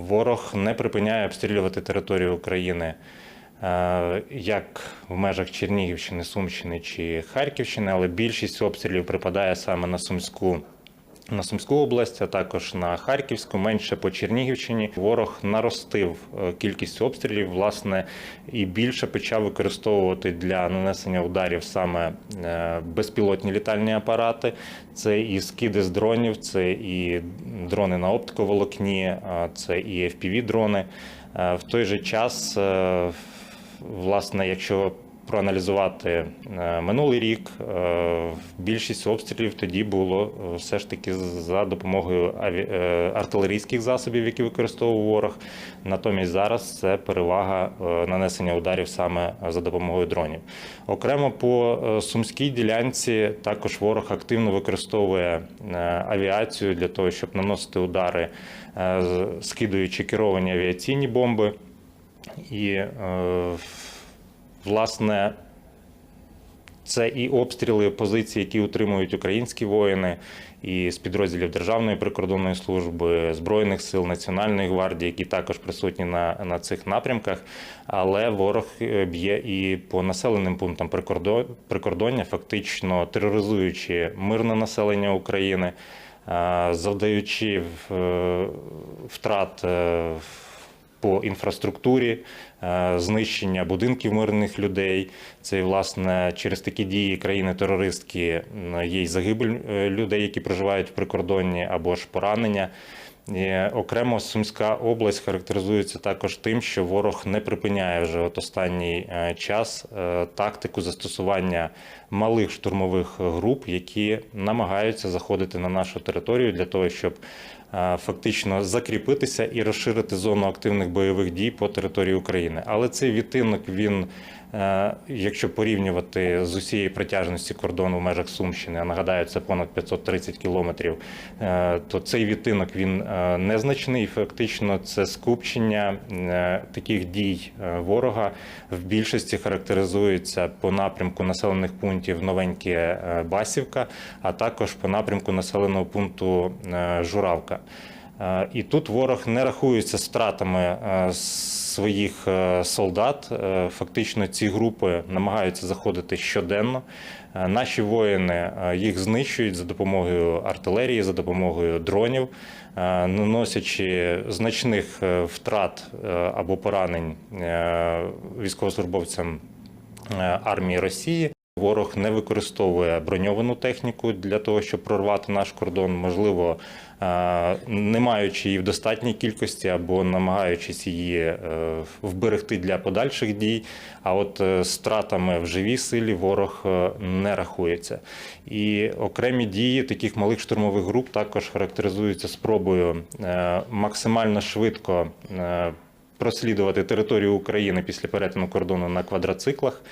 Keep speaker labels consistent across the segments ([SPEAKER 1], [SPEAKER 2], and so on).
[SPEAKER 1] Ворог не припиняє обстрілювати територію України е, як в межах Чернігівщини, Сумщини чи Харківщини, але більшість обстрілів припадає саме на Сумську. На Сумську область, а також на Харківську, менше по Чернігівщині. Ворог наростив е, кількість обстрілів, власне, і більше почав використовувати для нанесення ударів саме е, безпілотні літальні апарати. Це і скиди з дронів, це і дрони на оптиковолокні, це і FPV-дрони. Е, В той же час, е, власне, якщо проаналізувати е, минулий рік, е, більшість обстрілів тоді було е, все ж таки за допомогою артилерійських засобів, які використовував ворог. Натомість зараз це перевага нанесення ударів саме за допомогою дронів. Окремо по сумській ділянці також ворог активно використовує авіацію для того, щоб наносити удари, скидуючи керовані авіаційні бомби. І власне це і обстріли позицій, які утримують українські воїни, і з підрозділів Державної прикордонної служби, Збройних сил, Національної гвардії, які також присутні на, на цих напрямках. Але ворог е, б'є і по населеним пунктам прикордо- прикордоння, фактично тероризуючи мирне населення України, е, завдаючи е, втрат. По інфраструктурі, е, знищення будинків мирних людей. Це власне через такі дії країни-терористки є й загибель е, людей, які проживають в прикордонні, або ж поранення. Окремо Сумська область характеризується також тим, що ворог не припиняє вже от останній е, час тактику застосування малих штурмових груп, які намагаються заходити на нашу територію для того, щоб фактично закріпитися і розширити зону активних бойових дій по території України. Але цей відтинок він. е, Якщо порівнювати з усієї протяжності кордону в межах Сумщини, а нагадаю, це понад 530 кілометрів, е, то цей відтинок він е, незначний. Фактично, це скупчення е, таких дій е, ворога в більшості характеризується по напрямку населених пунктів Новеньке е, Басівка, а також по напрямку населеного пункту е, Журавка. Е, І тут ворог не рахується з втратами е, своїх е, солдат. Фактично ці групи намагаються заходити щоденно. Наші воїни їх знищують за допомогою артилерії, за допомогою дронів, наносячи значних втрат або поранень військовослужбовцям армії Росії. Ворог не використовує броньовану техніку для того, щоб прорвати наш кордон, можливо, е, не маючи її в достатній кількості або намагаючись її е, вберегти для подальших дій. А от е, з стратами в живій силі ворог не рахується. І окремі дії таких малих штурмових груп також характеризуються спробою максимально швидко. Прослідувати територію України після перетину кордону на квадроциклах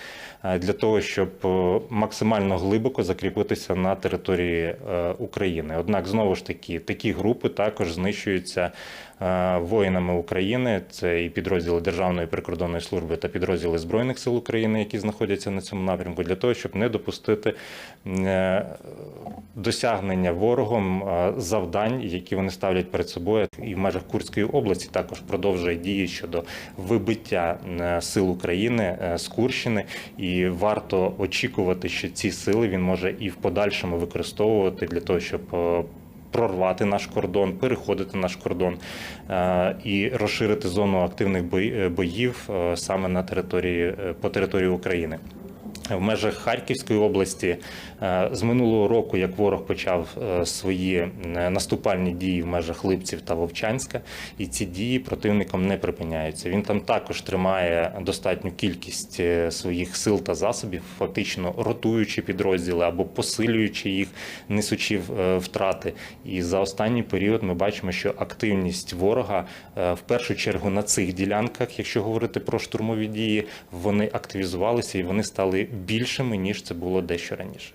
[SPEAKER 1] е, для того, щоб е, максимально глибоко закріпитися на території е, України. Однак, знову ж таки, такі групи також знищуються воїнами України. Це і підрозділи Державної прикордонної служби та підрозділи Збройних сил України, які знаходяться на цьому напрямку, для того, щоб не допустити е, досягнення ворогом е, завдань, які вони ставлять перед собою, і в межах Курської області також продовжує дії щодо вибиття е, сил України е, з Курщини, і варто очікувати, що ці сили він може і в подальшому використовувати для того, щоб е, Прорвати наш кордон, переходити наш кордон е, і розширити зону активних е, боїв е, саме на території по території України. В межах Харківської області е, з минулого року, як ворог почав е, свої е, наступальні дії в межах Липців та Вовчанська, і ці дії противником не припиняються. Він там також тримає достатню кількість своїх сил та засобів, фактично ротуючи підрозділи або посилюючи їх, несучи втрати. І за останній період ми бачимо, що активність ворога в першу чергу на цих ділянках, якщо говорити про штурмові дії, вони активізувалися і вони стали більшими ніж це було дещо раніше.